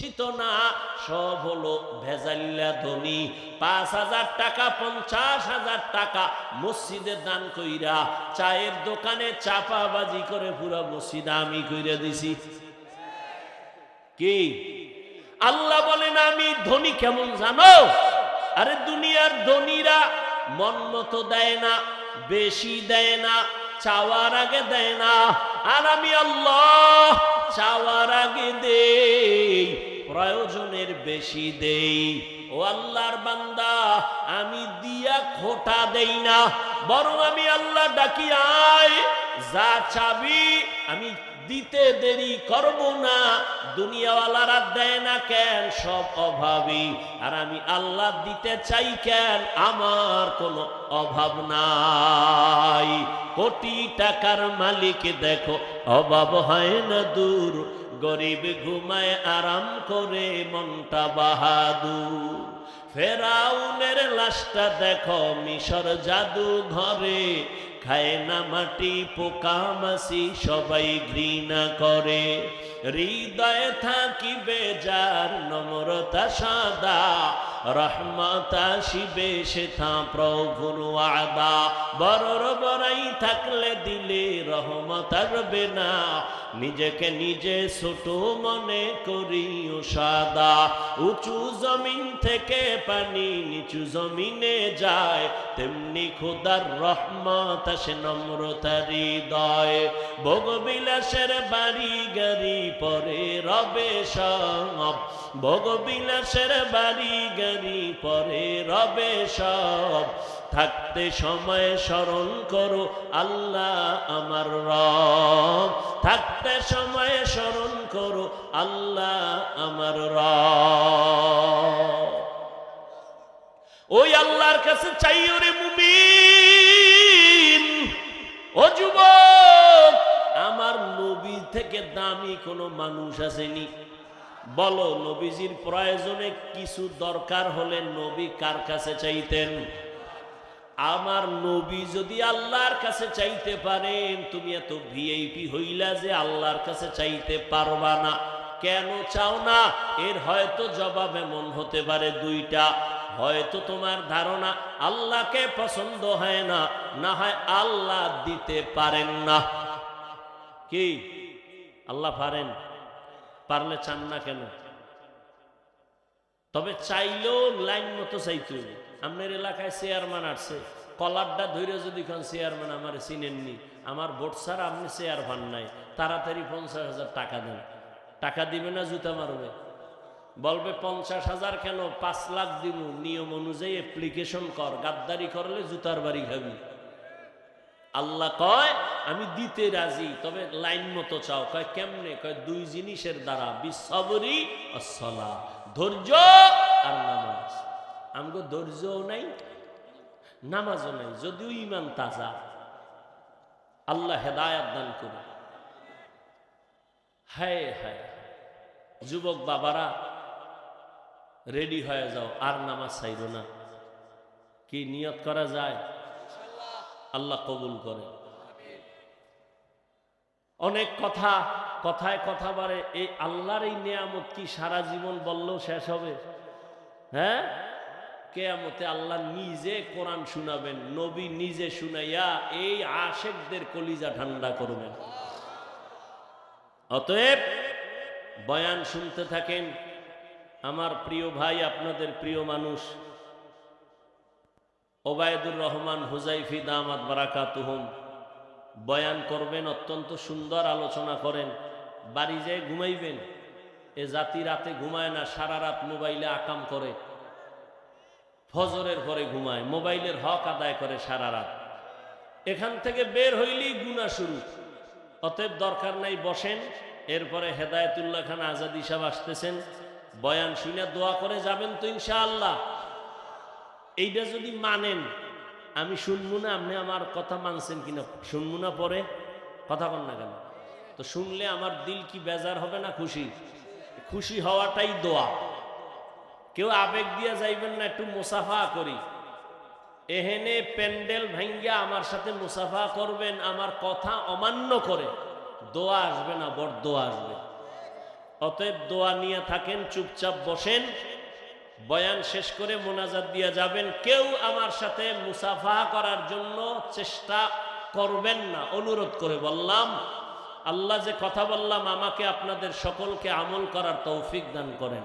কিচ্ছিত না, সব হলো ভেজাল্লা ধনী। পাঁচ হাজার টাকা, পঞ্চাশ হাজার টাকা মসজিদে দান কইরা চায়ের দোকানে চাপাবাজি করে পুরা মসজিদ আমি কইরা দিছি। কি? আল্লাহ বলেন, আমি ধনী কেমন জানো? আরে দুনিয়ার ধনীরা মন মতো দেয় না, বেশি দেয় না, চাওয়ার আগে দেয় না। আর আমি আল্লাহ চাওয়ার আগে দেই। প্রয়োজনের বেশি দেই। ও আল্লাহর বান্দা, আমি দিয়া খোটা দেই না, বরং আমি আল্লাহ ডাকি, আয়, যা চাবি আমি দিতে দেরি করব না, দুনিয়াওয়ালারা দেয় না কেন সব অভাবী আর আমি আল্লাহ দিতে চাই কেন আমার কোনো অভাব নাই। কোটি টাকার মালিক দেখো, অভাব হয় না দূর গরিব ঘুমায় আরাম করে মনটা বাহাদুর। ফেরাউনের লাশটা দেখো, মিশর জাদু ঘরে। খায় না মাটি, পোকা মাসি সবাই ঘৃণা করে। হৃদয়ে থাকিবে যার নম্রতা সাদা। রহমতা শিবে সে থা প্রভুর ওয়াদা। বড়র বড়াই থাকলে দিলে রহমত আসবে না। নিজেকে নিজে ছোট মনে করিও সাদা। উঁচু জমিন থেকে পানি নিচু জমিনে যায়, তেমনি খোদার রহমত আসে নম্রতা হৃদয়। ভোগবিলাসের বাড়ি গাড়ি পরে রবে সব। ভোগবিলাসের বাড়ি গাড়ি পরে রবে সব। থাকতে সময় স্মরণ করো, আল্লাহ আমার রব। থাকতে সময় স্মরণ করো, আল্লাহ আমার রব। ওই আল্লাহর কাছে চাই ওরে মুমিন। ও যুবক, আমার নবী থেকে দামি কোনো মানুষ আসেনি। বলো, নবীজির প্রয়োজনে কিছু দরকার হলে নবী কার কাছে চাইতেন? আমার নবী যদি আল্লাহর কাছে চাইতে পারেন, তুমি এত ভিআইপি হইলা যে আল্লাহর কাছে চাইতে পারবা না। কেন চাও না? এর হয়তো জবাব এমন হতে পারে দুইটা। হয়তো তোমার ধারণা আল্লাহকে পছন্দ হয় না না হয় আল্লাহ দিতে পারেন না। কি? আল্লাহ পারেন? পারলে চান না কেন? তবে চাইলেও লাইন মতো চাইতে আপনার এলাকায় চেয়ারম্যান আসছে। কলারটা ধরে যদি কোন চেয়ারম্যান আমার চিনেননি, আমার ভোট ছাড়া আপনি চেয়ার পান নাই। তাড়াতাড়ি পঞ্চাশ হাজার টাকা দেন। টাকা দিবে না জুতা মারবে? বলবে, পঞ্চাশ হাজার কেন? পাঁচ লাখ দিব নিয়ম অনুযায়ী অ্যাপ্লিকেশন কর। গাদ্দারি করলে জুতার বাড়ি খাবি। আল্লাহ কয়, আমি দিতে রাজি, তবে লাইন মতো চাও। কয়, কেমনে? কয়, দুই জিনিসের দ্বারা, বিসবরি অসলা ধৈর্য আর নামাজ। আমগো ধৈর্যও নাই, নামাজও নাই, যদিও ইমান তাজা। আল্লাহ হেদায়াত দান করে হায় হায়, যুবক বাবারা, রেডি হয়ে যাও, আর নামাজ চাইল না। কি নিয়ত করা যায়? আল্লাহ কবুল করে। অনেক কথা, কথায় কথা বাড়ে, এই আল্লাহর এই নিয়ামত কি সারা জীবন বললেও শেষ হবে? হ্যাঁ? কেয়ামতে আল্লাহ নিজে কোরআন শুনাবেন, নবী নিজে শুনাইয়া এই আশেকদের কলিজা ঠান্ডা করবেন। অতএব বয়ান শুনতে থাকেন। আমার প্রিয় ভাই, আপনাদের প্রিয় মানুষ ওবায়দুর রহমান, হুজাইফি, দামাত বারাকাতুহুম। বয়ান করবেন, অত্যন্ত সুন্দর আলোচনা করেন। বাড়ি যেয়ে ঘুমাইবেন। এ জাতি রাতে ঘুমায় না, সারা রাত মোবাইলে আকাম করে। ফজরের পরে ঘুমায়, মোবাইলের হক আদায় করে সারা রাত। এখান থেকে বের হইলেই গুণা শুরু। অতএব দরকার নাই, বসেন। এরপরে হেদায়তুল্লাহ খান আজাদি সাহেব আসতেছেন। বয়ান শুনে দোয়া করে যাবেন তো ইনশাআল্লাহ। এইটা যদি মানেন, আমি শুনব না, আপনি আমার কথা মানছেন কিনা, শুনব না পরে, কথা কন না কেন? তো শুনলে আমার দিল কি বেজার হবে না খুশি? খুশি হওয়াটাই দোয়া। কেউ আবেগ দিয়ে যাইবেন না, একটু মুসাফা করি। এহেনে প্যান্ডেল ভাঙ্গিয়া আমার সাথে মুসাফা করবেন, আমার কথা অমান্য করে। দোয়া আসবে না বড় দোয়া আসবে। অতএব দোয়া নিয়ে থাকেন, চুপচাপ বসেন। বয়ান শেষ করে মোনাজাত দিয়ে যাবেন। কেউ আমার সাথে মুসাফা করার জন্য চেষ্টা করবেন না, অনুরোধ করে বললাম। আল্লাহ যে কথা বললাম, আমাকে আপনাদের সকলকে আমল করার তৌফিক দান করেন।